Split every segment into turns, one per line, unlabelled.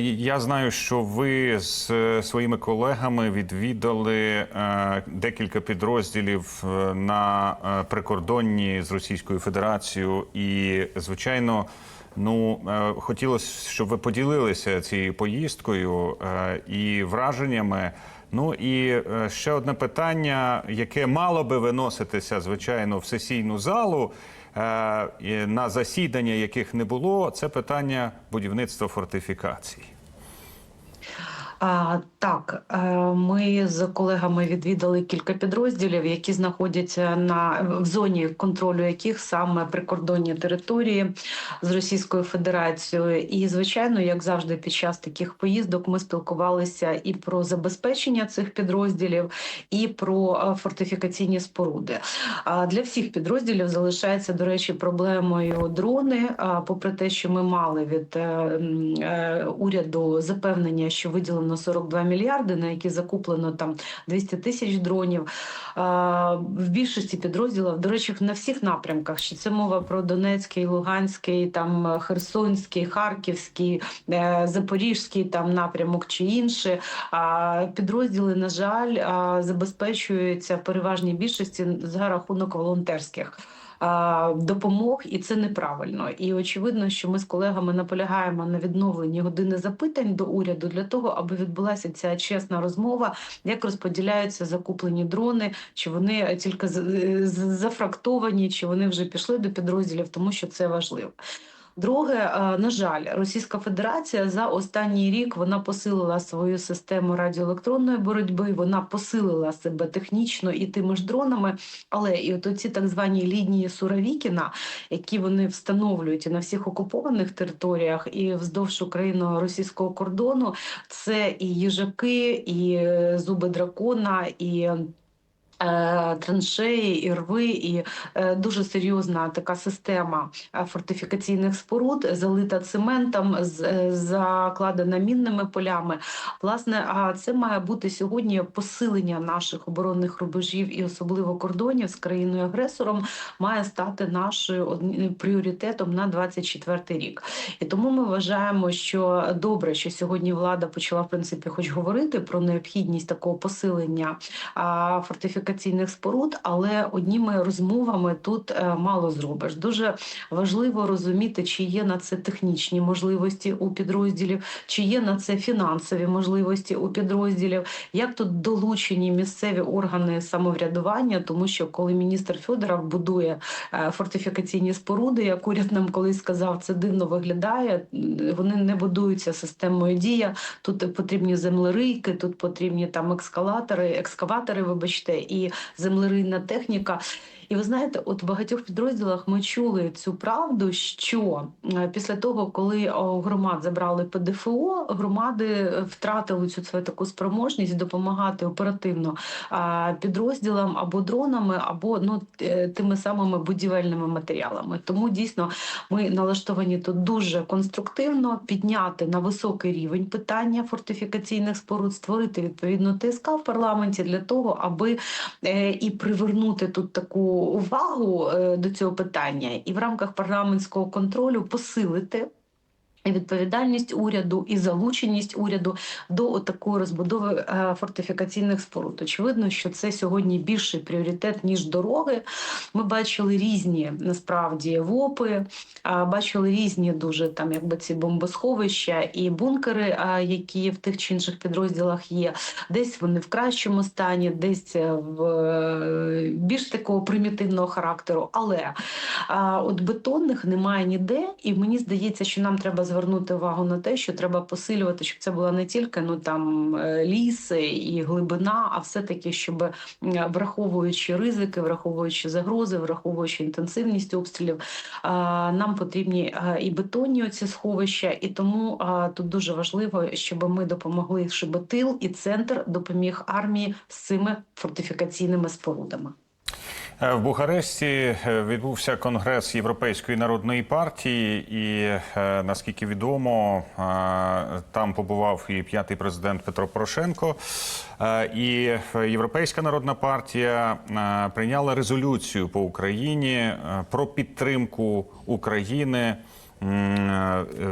Я знаю, що ви з е, своїми колегами відвідали е, декілька підрозділів е, на прикордонні з Російською Федерацією, і звичайно. Ну, хотілося, щоб ви поділилися цією поїздкою і враженнями. Ну і ще одне питання, яке мало би виноситися, звичайно, в сесійну залу, на засідання яких не було, це питання будівництва фортифікацій.
А, так, е, ми з колегами відвідали кілька підрозділів, які знаходяться на в зоні контролю яких саме прикордонні території з Російською Федерацією. І звичайно, як завжди, під час таких поїздок ми спілкувалися і про забезпечення цих підрозділів, і про е, фортифікаційні споруди. А для всіх підрозділів залишається до речі проблемою дрони. А попри те, що ми мали від е, уряду запевнення, що виділено 42 мільярди, на які закуплено там 200 тисяч дронів. В більшості підрозділів, до речі, на всіх напрямках, чи це мова про Донецький, Луганський, там Херсонський, Харківський, е, Запорізький там напрямок чи інші. А підрозділи, на жаль, забезпечуються в переважній більшості за рахунок волонтерських допомог, і це неправильно. І очевидно, що ми з колегами наполягаємо на відновленні години запитань до уряду для того, аби відбулася ця чесна розмова, як розподіляються закуплені дрони, чи вони тільки зафрактовані, чи вони вже пішли до підрозділів, тому що це важливо. Друге, е, на жаль, Російська Федерація за останній рік вона посилила свою систему радіоелектронної боротьби. Вона посилила себе технічно і тими ж дронами. Але і от оці так звані лінії Суровікіна, які вони встановлюють на всіх окупованих територіях і вздовж україно-російського кордону, це і їжаки, і е, зуби дракона, і. Е, Траншеї, і рви, і е, дуже серйозна така система е, фортифікаційних споруд, залита цементом, закладена мінними полями. Власне, а це має бути сьогодні посилення наших оборонних рубежів і особливо кордонів з країною агресором має стати нашою пріоритетом на 24 рік. І тому ми вважаємо, що добре, що сьогодні влада почала в принципі, хоч говорити про необхідність такого посилення а, фортифікаційних споруд, але одніми розмовами тут е, мало зробиш. Дуже важливо розуміти, чи є на це технічні можливості у підрозділів, чи є на це фінансові можливості у підрозділів, як тут долучені місцеві органи самоврядування, тому що коли міністр Федоров будує е, фортифікаційні споруди, як уряд нам колись сказав, це дивно виглядає. Вони не будуються системою дія. Тут потрібні землерийки, тут потрібні там екскалатори, екскаватори, вибачте, і землерийна техніка. І ви знаєте, от в багатьох підрозділах ми чули цю правду, що е, після того, коли громад забрали ПДФО, громади е, втратили цю свою таку спроможність допомагати оперативно підрозділам або дронами, або ну е, тими самими будівельними матеріалами. Тому дійсно ми налаштовані тут дуже конструктивно підняти на високий рівень питання фортифікаційних споруд, створити відповідну ТСК в парламенті для того, аби е, і привернути тут таку увагу е, до цього питання, і в рамках парламентського контролю посилити. Відповідальність уряду і залученість уряду до такої розбудови е, фортифікаційних споруд. Очевидно, що це сьогодні більший пріоритет ніж дороги. Ми бачили різні насправді ВОПи, бачили різні дуже там, якби ці бомбосховища і бункери, які в тих чи інших підрозділах є. Десь вони в кращому стані, десь е, в е, більш такого примітивного характеру. Але от бетонних немає ніде, і мені здається, що нам треба звернути увагу на те, що треба посилювати, щоб це була не тільки ну там е, ліси і глибина, а все таки, щоб е, враховуючи ризики, враховуючи загрози, враховуючи інтенсивність обстрілів, нам потрібні і бетонні оці сховища, і тому тут дуже важливо, щоб ми допомогли, щоб тил і центр допоміг армії з цими фортифікаційними спорудами.
Е, В Бухаресті е, відбувся конгрес Європейської народної партії, і е, наскільки відомо, там побував і п'ятий президент Петро Порошенко. І Європейська народна партія прийняла резолюцію по Україні про підтримку України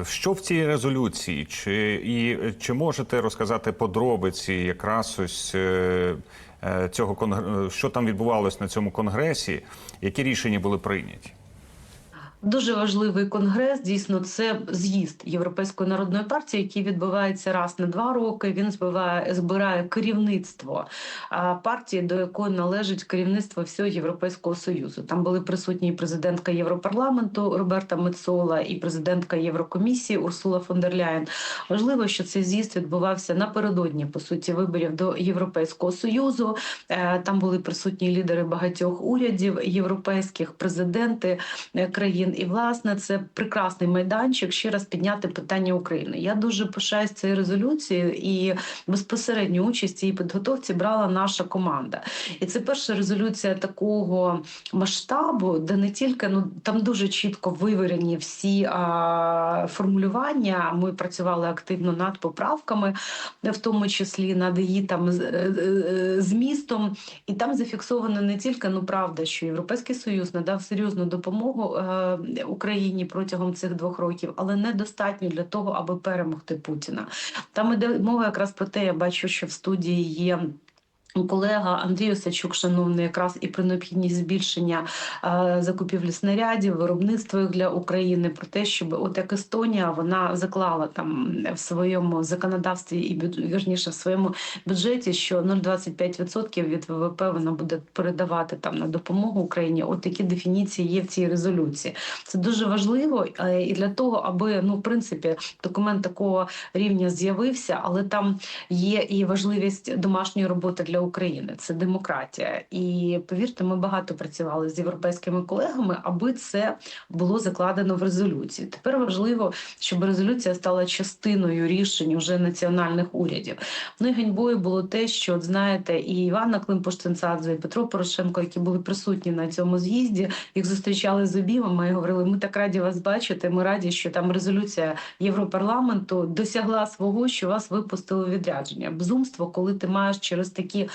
Що в цій резолюції? Чи і чи можете розказати подробиці якраз ось цього конгр- е, що там відбувалось на цьому конгресі? Які рішення були прийняті?
Дуже важливий конгрес. Дійсно, це з'їзд Європейської народної партії, який відбувається раз на два роки. Він збиває, збирає керівництво партії, до якої належить керівництво всього Європейського союзу. Там були присутні і президентка Європарламенту Роберта Мецола, і президентка Єврокомісії Урсула фон дер Ляєн. Важливо, що цей з'їзд відбувався напередодні по суті виборів до Європейського союзу. Е, Там були присутні лідери багатьох урядів європейських, президенти е, країн. І власне це прекрасний майданчик ще раз підняти питання України. Я дуже пишаюсь цією резолюцією і безпосередню участь цій підготовці брала наша команда. І це перша резолюція такого масштабу, де не тільки ну там дуже чітко вивірені всі а, формулювання. Ми працювали активно над поправками, в тому числі над її там е, е, змістом. І там зафіксовано не тільки ну правда, що Європейський Союз надав серйозну допомогу е, Україні протягом цих двох років, але недостатньо для того, аби перемогти Путіна. Там іде мова якраз про те, я бачу, що в студії є. Колега Андрій Осачук, шановний, якраз і про необхідність збільшення е, закупівлі снарядів, виробництва їх для України, про те, щоб от як Естонія вона заклала там в своєму законодавстві і вірніше в своєму бюджеті, що 0,25% від ВВП вона буде передавати там на допомогу Україні. От такі дефініції є в цій резолюції. Це дуже важливо е, і для того, аби ну в принципі документ такого рівня з'явився, але там є і важливість домашньої роботи для України. Це демократія. І повірте, ми багато працювали з європейськими колегами, аби це було закладено в резолюції. Тепер важливо, щоб резолюція стала частиною рішень уже національних урядів. Ну і ганьбою було те, що от знаєте, і Івана Климпуш-Цинцадзе, і Петро Порошенко, які були присутні на цьому з'їзді, їх зустрічали з обіймами і говорили: ми так раді вас бачити. Ми раді, що там резолюція Європарламенту досягла свого, що вас випустили відрядження. Безумство, коли ти маєш через такі.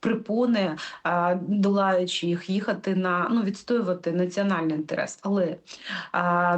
Припони, долаючи їх, їхати на ну відстоювати національний інтерес. Але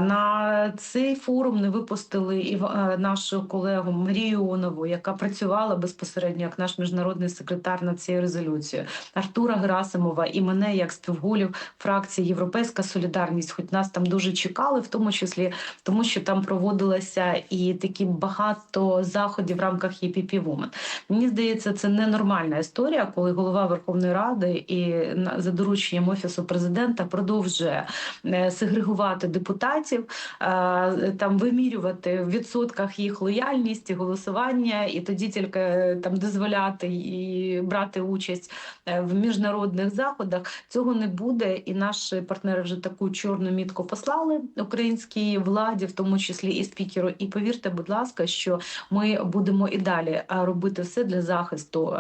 на цей форум не випустили і нашу колегу Марію Онову, яка працювала безпосередньо як наш міжнародний секретар над цією резолюцією, Артура Герасимова і мене як співголів фракції Європейська Солідарність. Хоч нас там дуже чекали, в тому числі тому, що там проводилося і такі багато заходів в рамках ЄПП Women. Мені здається, це ненормальна історія, коли голова Верховної Ради і за дорученням офісу президента продовжує е, сегрегувати депутатів, е, там вимірювати в відсотках їх лояльність і голосування, і тоді тільки е, там дозволяти і брати участь в міжнародних заходах. Цього не буде, і наші партнери вже таку чорну мітку послали українській владі, в тому числі і спікеру. І повірте, будь ласка, що ми будемо і далі робити все для захисту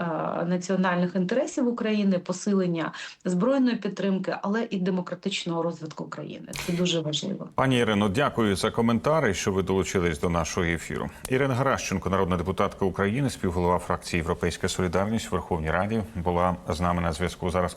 національних України, посилення збройної підтримки, але і демократичного розвитку країни. Це дуже важливо.
Пані Ірино, дякую за коментари, що ви долучились до нашого ефіру. Ірина Гаращенко, народна депутатка України, співголова фракції Європейська Солідарність в Верховній Раді, була з нами на зв'язку зараз.